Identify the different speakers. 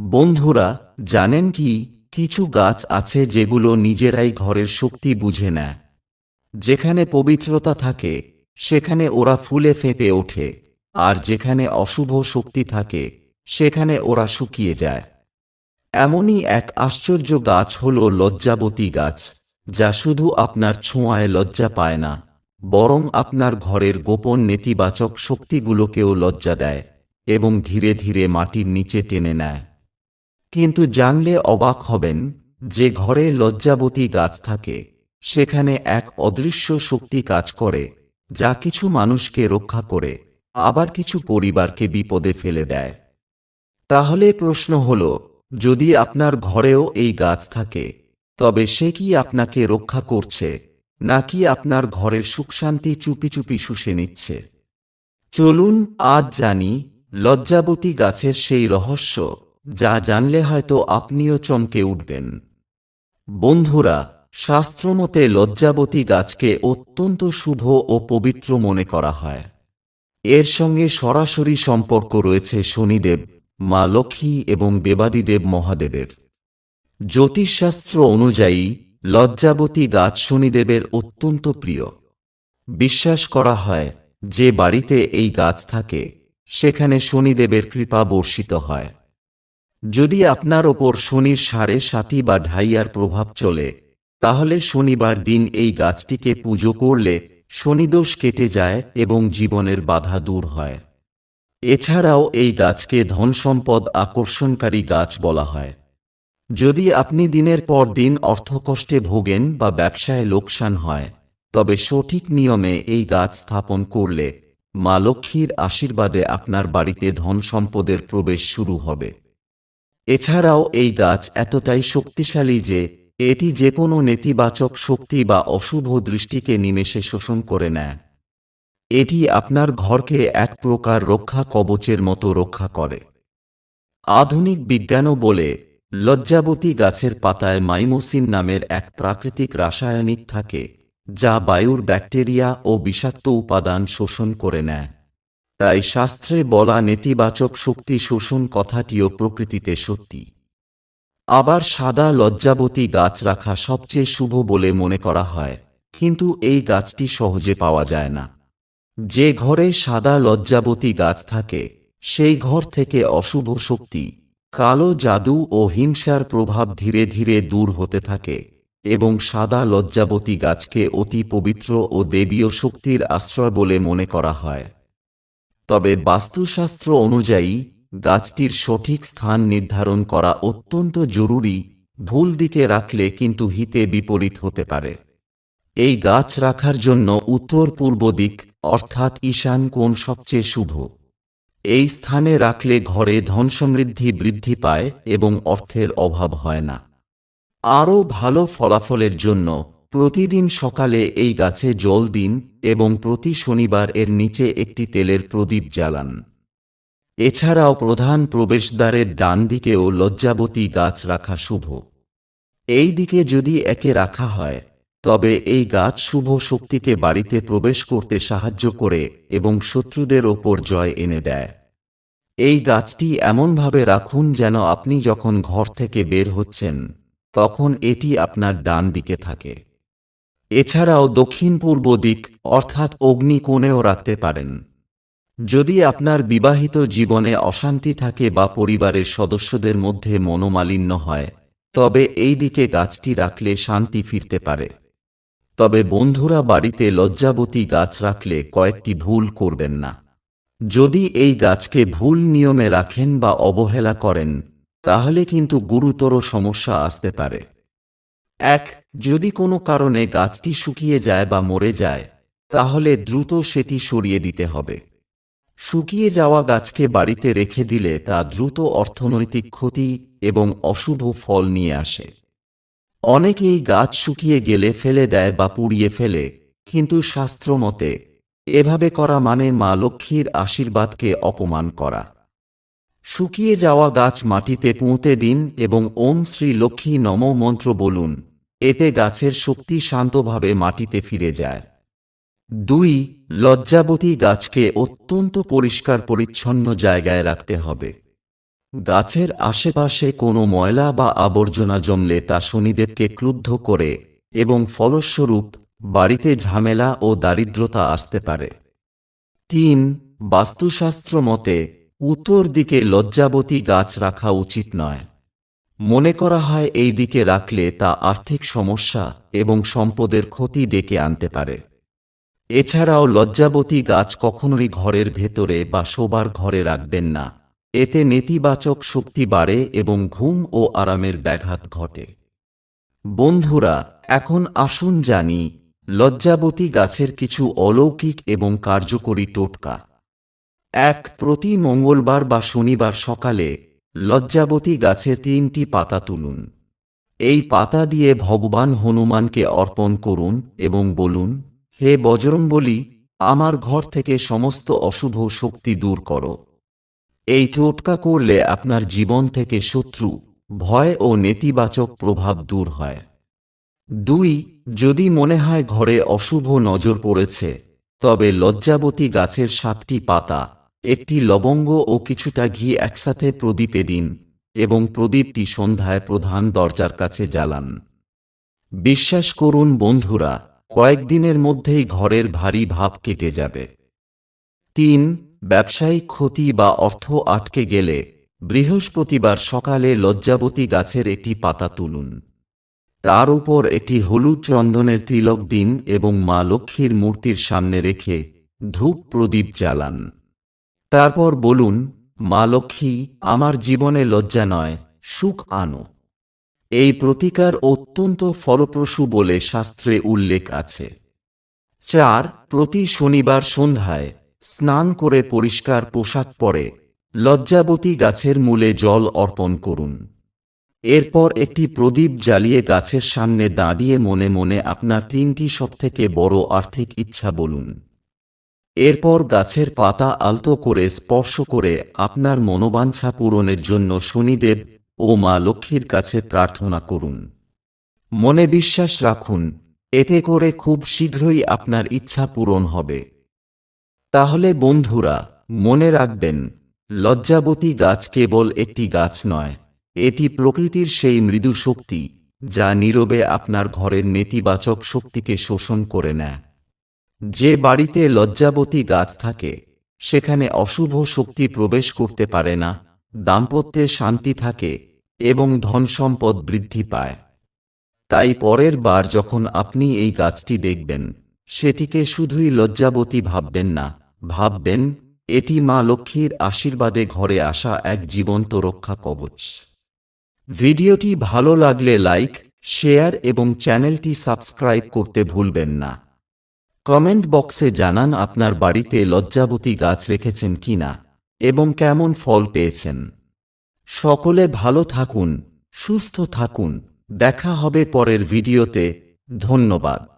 Speaker 1: বন্ধুরা, জানেন কি? কিছু গাছ আছে যেগুলো নিজেরাই ঘরের শক্তি বুঝে নেয়। যেখানে পবিত্রতা থাকে, সেখানে ওরা ফুলে ফেঁপে ওঠে। আর যেখানে অশুভ শক্তি থাকে, সেখানে ওরা শুকিয়ে যায়। এমনই এক আশ্চর্য গাছ হল লজ্জাবতী গাছ, যা শুধু আপনার ছোঁয়ায় লজ্জা পায় না, বরং আপনার ঘরের গোপন নেতিবাচক শক্তিগুলোকেও লজ্জা দেয় এবং ধীরে ধীরে মাটির নিচে টেনে নেয়। কিন্তু জানলে অবাক হবেন যে ঘরে লজ্জাবতী গাছ থাকে। সেখানে এক অদৃশ্য শক্তি কাজ করে, যা কিছু মানুষকে রক্ষা করে, আবার কিছু পরিবারকে বিপদে ফেলে দেয়। তাহলে প্রশ্ন হল, যদি আপনার ঘরেও এই গাছ থাকে, তবে সে কি আপনাকে রক্ষা করছে, নাকি আপনার ঘরের সুখশান্তি চুপি চুপি শুষে নিচ্ছে? চলুন আজ জানি লজ্জাবতী গাছের সেই রহস্য। যা জানলে হয়তো আপনিও চমকে উঠবেন। বন্ধুরা, শাস্ত্রমতে লজ্জাবতী গাছকে অত্যন্ত শুভ ও পবিত্র মনে করা হয়। এর সঙ্গে সরাসরি সম্পর্ক রয়েছে শনিদেব, মা লক্ষ্মী এবং দেবাদিদেব মহাদেবের। জ্যোতিষশাস্ত্র অনুযায়ী, লজ্জাবতী গাছ শনিদেবের অত্যন্ত প্রিয়। বিশ্বাস করা হয়, যে বাড়িতে এই গাছ থাকে, সেখানে শনিদেবের কৃপা বর্ষিত হয়। যদি আপনার ওপর শনির সাড়ে সাতি বা ঢাইয়ার প্রভাব চলে, তাহলে শনিবার দিন এই গাছটিকে পুজো করলে শনিদোষ কেটে যায় এবং জীবনের বাধা দূর হয়। এছাড়াও এই গাছকে ধন সম্পদ আকর্ষণকারী গাছ বলা হয়। যদি আপনি দিনের পর দিন অর্থকষ্টে ভোগেন বা ব্যবসায় লোকসান হয়, তবে সঠিক নিয়মে এই গাছ স্থাপন করলে মা লক্ষ্মীর আশীর্বাদে আপনার বাড়িতে ধন সম্পদের প্রবেশ শুরু হবে। এছাড়াও এই গাছ এতটাই শক্তিশালী যে, এটি যে কোনো নেতিবাচক শক্তি বা অশুভ দৃষ্টিকে নিমেষে শোষণ করে নেয়। এটি আপনার ঘরকে এক প্রকার রক্ষা কবচের মতো রক্ষা করে। আধুনিক বিজ্ঞানও বলে, লজ্জাবতী গাছের পাতায় মাইমোসিন নামের এক প্রাকৃতিক রাসায়নিক থাকে, যা বায়ুর ব্যাকটেরিয়া ও বিষাক্ত উপাদান শোষণ করে নেয়। তাই শাস্ত্রে বলা নেতিবাচক শক্তি শোষণ কথাটিও প্রকৃতিতে সত্যি। আবার সাদা লজ্জাবতী গাছ রাখা সবচেয়ে শুভ বলে মনে করা হয়, কিন্তু এই গাছটি সহজে পাওয়া যায় না। যে ঘরে সাদা লজ্জাবতী গাছ থাকে, সেই ঘর থেকে অশুভ শক্তি, কালো জাদু ও হিংসার প্রভাব ধীরে ধীরে দূর হতে থাকে এবং সাদা লজ্জাবতী গাছকে অতি পবিত্র ও দেবীয় শক্তির আশ্রয় বলে মনে করা হয়। তবে বাস্তুশাস্ত্র অনুযায়ী, গাছটির সঠিক স্থান নির্ধারণ করা অত্যন্ত জরুরি, ভুল দিকে রাখলে কিন্তু হিতে বিপরীত হতে পারে। এই গাছ রাখার জন্য উত্তর পূর্ব দিক, অর্থাৎ ঈশান কোণ সবচেয়ে শুভ। এই স্থানে রাখলে ঘরে ধন সমৃদ্ধি বৃদ্ধি পায় এবং অর্থের অভাব হয় না। আরও ভালো ফলাফলের জন্য প্রতিদিন সকালে এই গাছে জল দিন এবং প্রতি শনিবার এর নিচে একটি তেলের প্রদীপ জ্বালান। এছাড়াও প্রধান প্রবেশদ্বারের ডান দিকেও লজ্জাবতী গাছ রাখা শুভ। এই দিকে যদি একে রাখা হয়, তবে এই গাছ শুভ শক্তিকে বাড়িতে প্রবেশ করতে সাহায্য করে এবং শত্রুদের ওপর জয় এনে দেয়। এই গাছটি এমনভাবে রাখুন যেন আপনি যখন ঘর থেকে বের হচ্ছেন, তখন এটি আপনার ডান দিকে থাকে। এছাড়াও দক্ষিণ পূর্ব দিক, অর্থাৎ অগ্নিকোণেও রাখতে পারেন। যদি আপনার বিবাহিত জীবনে অশান্তি থাকে বা পরিবারের সদস্যদের মধ্যে মনোমালিন্য হয়, তবে এই দিকে গাছটি রাখলে শান্তি ফিরতে পারে। তবে বন্ধুরা বাড়িতে লজ্জাবতী গাছ রাখলে কয়েকটি ভুল করবেন না। যদি এই গাছকে ভুল নিয়মে রাখেন বা অবহেলা করেন, তাহলে কিন্তু গুরুতর সমস্যা আসতে পারে। এক, যদি কোনো কারণে গাছটি শুকিয়ে যায় বা মরে যায়, তাহলে দ্রুত সেটি সরিয়ে দিতে হবে। শুকিয়ে যাওয়া গাছকে বাড়িতে রেখে দিলে তা দ্রুত অর্থনৈতিক ক্ষতি এবং অশুভ ফল নিয়ে আসে। অনেকেই গাছ শুকিয়ে গেলে ফেলে দেয় বা পুড়িয়ে ফেলে, কিন্তু শাস্ত্র মতে, এভাবে করা মানে মা লক্ষ্মীর আশীর্বাদকে অপমান করা। শুকিয়ে যাওয়া গাছ মাটিতে পুঁতে দিন এবং ওম শ্রী লক্ষ্মী নম মন্ত্র বলুন এতে গাছের শক্তি শান্তভাবে মাটিতে ফিরে যায়। দুই, লজ্জাবতী গাছকে অত্যন্ত পরিষ্কার পরিচ্ছন্ন জায়গায় রাখতে হবে। গাছের আশেপাশে কোনো ময়লা বা আবর্জনা জমলে তা শনিদেবকে ক্রুদ্ধ করে এবং ফলস্বরূপ বাড়িতে ঝামেলা ও দারিদ্রতা আসতে পারে। তিন, বাস্তুশাস্ত্র মতে, উত্তর দিকে লজ্জাবতী গাছ রাখা উচিত নয়। মনে করা হয় এই দিকে রাখলে তা আর্থিক সমস্যা এবং সম্পদের ক্ষতি ডেকে আনতে পারে। এছাড়াও লজ্জাবতী গাছ কখনোই ঘরের ভেতরে বা শোবার ঘরে রাখবেন না। এতে নেতিবাচক শক্তি বাড়ে এবং ঘুম ও আরামের ব্যাঘাত ঘটে। বন্ধুরা, এখন আসুন জানি, লজ্জাবতী গাছের কিছু অলৌকিক এবং কার্যকরী টোটকা। এক, প্রতি মঙ্গলবার বা শনিবার সকালে লজ্জাবতী গাছে তিনটি পাতা তুলুন। এই পাতা দিয়ে ভগবান হনুমানকে অর্পণ করুন এবং বলুন, হে বজরংবলী, আমার ঘর থেকে সমস্ত অশুভ শক্তি দূর করো। এই টোটকা করলে আপনার জীবন থেকে শত্রু, ভয় ও নেতিবাচক প্রভাব দূর হয়। দুই, যদি মনে হয় ঘরে অশুভ নজর পড়েছে, তবে লজ্জাবতী গাছের সাতটি পাতা একটি লবঙ্গ ও কিছুটা ঘি একসাথে প্রদীপে দিন এবং প্রদীপটি সন্ধ্যায় প্রধান দরজার কাছে জ্বালান। বিশ্বাস করুন বন্ধুরা, কয়েকদিনের মধ্যেই ঘরের ভারী ভাব কেটে যাবে। তিন, ব্যবসায়িক ক্ষতি বা অর্থ আটকে গেলে বৃহস্পতিবার সকালে লজ্জাবতী গাছের একটি পাতা তুলুন। তার উপর একটি হলুদ চন্দনের তিলক দিন এবং মা লক্ষ্মীর মূর্তির সামনে রেখে ধূপ প্রদীপ জ্বালান। তারপর বলুন, মা লক্ষ্মী, আমার জীবনে লজ্জা নয়, সুখ আনো। এই প্রতিকার অত্যন্ত ফলপ্রসূ বলে শাস্ত্রে উল্লেখ আছে। চার, প্রতি শনিবার সন্ধ্যায় স্নান করে পরিষ্কার পোশাক পরে লজ্জাবতী গাছের মূলে জল অর্পণ করুন। এরপর একটি প্রদীপ জ্বালিয়ে গাছের সামনে দাঁড়িয়ে মনে মনে আপনার তিনটি সবথেকে বড় আর্থিক ইচ্ছা বলুন। এরপর গাছের পাতা আলতো করে স্পর্শ করে আপনার মনোবাঞ্ছা পূরণের জন্য শনিদেব ও মা লক্ষ্মীর কাছে প্রার্থনা করুন। মনে বিশ্বাস রাখুন, এতে করে খুব শীঘ্রই আপনার ইচ্ছা পূরণ হবে। তাহলে বন্ধুরা, মনে রাখবেন, লজ্জাবতী গাছ কেবল একটি গাছ নয়, এটি প্রকৃতির সেই মৃদু শক্তি, যা নীরবে আপনার ঘরের নেতিবাচক শক্তিকে শোষণ করে নেয়। যে বাড়িতে লজ্জাবতী গাছ থাকে, সেখানে অশুভ শক্তি প্রবেশ করতে পারে না, দাম্পত্যে শান্তি থাকে এবং ধন সম্পদ বৃদ্ধি পায়। তাই পরের বার যখন আপনি এই গাছটি দেখবেন, সেটিকে শুধুই লজ্জাবতী ভাববেন না, ভাববেন, এটি মা লক্ষ্মীর আশীর্বাদে ঘরে আসা এক জীবন্ত রক্ষা কবচ। ভিডিওটি ভালো লাগলে লাইক, শেয়ার এবং চ্যানেলটি সাবস্ক্রাইব করতে ভুলবেন না। কমেন্ট বক্সে জানান আপনার বাড়িতে লজ্জাবতী গাছ রেখেছেন কি না এবং কেমন ফল পেয়েছেন। সকলে ভালো থাকুন, সুস্থ থাকুন, দেখা হবে পরের ভিডিওতে, ধন্যবাদ।